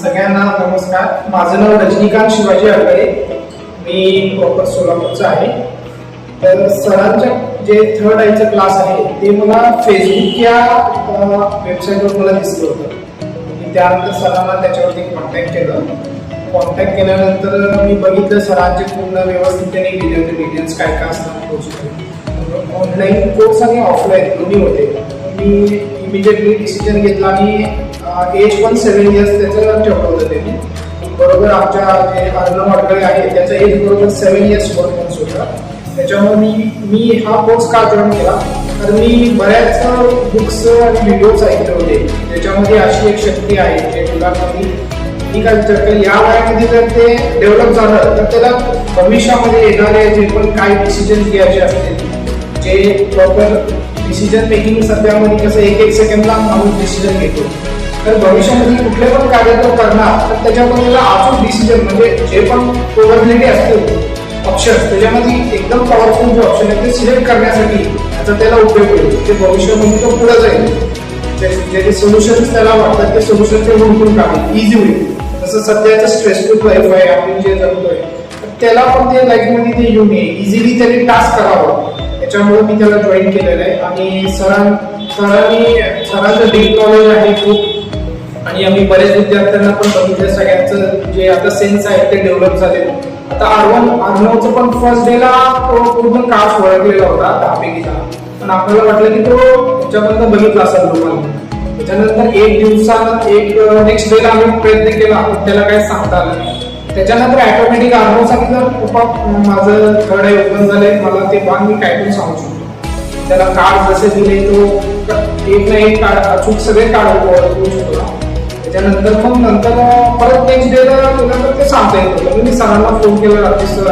सगळ्यांना नमस्कार. माझं नाव रजनीकांत शिवाजी आगळे. मी प्रॉपर सोलापूरचा आहे. तर सरांच्या जे थर्ड आयचं क्लास आहे ते मला फेसबुक या वेबसाईटवर मला दिसलं होतं. त्यानंतर सरांना त्याच्यावरती कॉन्टॅक्ट केलं. कॉन्टॅक्ट केल्यानंतर मी बघितलं सरांचे पूर्ण व्यवस्थित त्यांनी दिले होते डिटेल्स काय काय असतात ऑनलाईन कोर्स आणि ऑफलाईन दोन्ही होते. मी इमिजिएटली डिसिजन घेतला आणि एज पण सेवन इयर्स त्याचं ठेवलं होतं त्यांनी. बरोबर आमच्या जे अर्णव अडगळे आहे त्याचा एज बरोबर सेवन इयर्स कोर्स होता. त्याच्यामुळे मी मी हा कोर्स का जॉईन केला? तर मी बऱ्याच बुक्स आणि व्हिडिओज ऐकले होते. त्याच्यामध्ये अशी एक शक्ती आहे जे मुलांमध्ये मी काय विचार केला या वयामध्ये जर ते डेव्हलप झालं तर त्याला भविष्यामध्ये येणारे जे पण काही डिसिजन घ्यायचे असतील जे प्रॉपर डिसिजन मेकिंग सध्यामध्ये कसं एक एक सेकंडला माणूस डिसिजन घेतो. तर भविष्यामध्ये कुठले पण कार्य तो करणार तर त्याच्यामध्ये त्याला अचूक डिसिजन म्हणजे जे पण प्रोबॅबिलिटी असते ऑप्शन त्याच्यामध्ये एकदम पॉवरफुल जे ऑप्शन आहे ते सिलेक्ट करण्यासाठी त्याचा त्याला उपयोग होईल. ते भविष्यामध्ये तो पुढे जाईल जे- जे सोल्युशन्स त्याला वाटतात ते सोल्युशन ते हुडकून काढेल. इझी होईल. जसं सध्याचं स्ट्रेसफुल लाईफ आहे आपण जे जगतोय त्याला पण ते लाईफमध्ये ते येऊन येईल इझिली त्याने टास्क करावं. त्याच्यामुळे मी त्याला जॉईन केलेलं आहे. आणि सरां सरांनी सरांचं डीप नॉलेज आहे खूप. आणि आम्ही बरेच विद्यार्थ्यांना पण बघितलं. सगळ्यांचं जे आता सेन्स आहे ते डेव्हलप झाले. आता आर्वन आर्नवचं पण फर्स्ट डेला तो पूर्ण कास्ट ओळखलेला होता दहापैकीचा. पण आपल्याला वाटलं की तो त्याच्यापर्यंत बघितला असेल लोकांनी त्याच्यानंतर एक दिवसात एक uh, नेक्स्ट डेला आम्ही प्रयत्न केला. त्याला काही सांगता आलं नाही. त्याच्यानंतर ऑटोमॅटिक अनुभव सांगितलं पप्पा माझं थर्ड आय ओपन झालंय मला ते बांध मी काय पण सांगू शकतो. त्याला कार्ड जसे दिले तो एक ना एक कार्ड अचूक सगळे कार्ड ओळखू शकतो त्याच्यानंतर मग नंतर परत नेक्स्ट डेला तुला तर ते सांगता येत. होतं म्हणजे मी सरांना फोन केला रात्री सर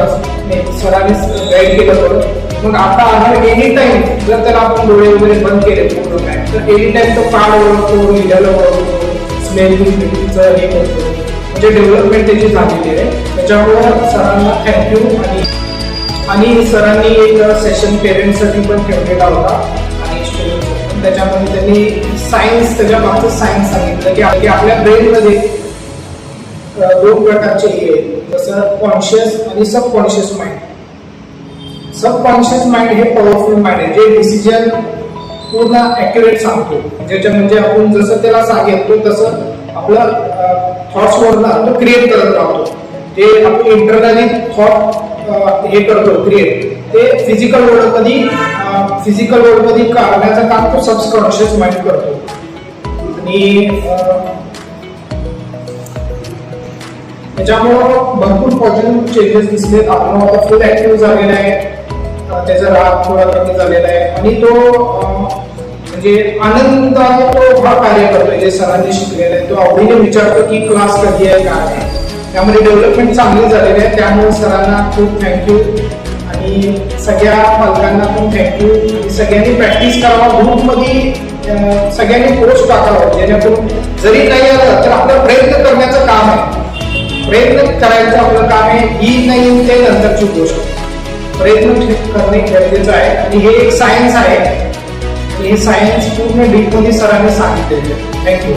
सरांनी गाईड केलं बरं मग आता आधार एनी टाईम जर त्याला आपण डोळे वगैरे बंद केले पूर्ण टाइम तर एनी टाईम तो कार्ड ओळखतो लिहिलेलं ओळखतो स्मेल हे करतो. जे डेव्हलपमेंट त्याची झालेली आहे त्याच्यामुळे सरांना थँक्यू आणि आणि सरांनी एक सेशन पेरेंट्ससाठी पण ठेवलेला होता. आणि स्टुडंट त्याच्यामध्ये त्यांनी सायन्स त्याच्या मागचं सायन्स सांगितलं की की आपल्या ब्रेनमध्ये दोन प्रकारचे हे आहेत. जसं कॉन्शियस आणि सबकॉन्शियस माइंड सबकॉन्शियस माइंड हे पॉवरफुल माइंड आहे. जे डिसिजन पूर्ण ॲक्युरेट सांगतो. ज्याच्या म्हणजे आपण जसं त्याला सांगेल तो तसं आपलं थॉट्स आपण तो क्रिएट करत राहतो. ते आपण इंटरनली थॉट हे करतो क्रिएट ते फिजिकल वर्ल्डमध्ये फिजिकल वर्ल्डमध्ये करण्याचं काम तो सबस्कॉन्शियस माइंड करतो. आणि त्याच्यामुळं भरपूर पॉझिटिव्ह चेंजेस दिसलेत आपण आता फुल ऍक्टिव्ह झालेला आहे. त्याचा राग थोडा कमी झालेला आहे. आणि तो म्हणजे आनंदाने तो हा कार्य करतोय जे सरांनी शिकलेला आहे. तो आवडीने विचारतो की क्लास कधी आहे काय आहे. त्यामध्ये डेव्हलपमेंट चांगली झालेली आहे. त्यामुळे सरांना खूप थँक्यू आणि सगळ्या पालकांना पण थँक्यू सगळ्यांनी प्रॅक्टिस करावा ग्रुपमध्ये सगळ्यांनी पोस्ट टाकावं. जेणेकरून जरी नाही आलं तर आपला प्रयत्न करण्याचं काम आहे. प्रयत्न करायचं आपलं काम आहे ही नाही ते नंतरची गोष्ट. प्रयत्न करणे गरजेचं आहे. आणि हे एक सायन्स आहे. हे सायन्स पूर्ण डीपमध्ये सरांनी सांगितलेलं आहे. थँक्यू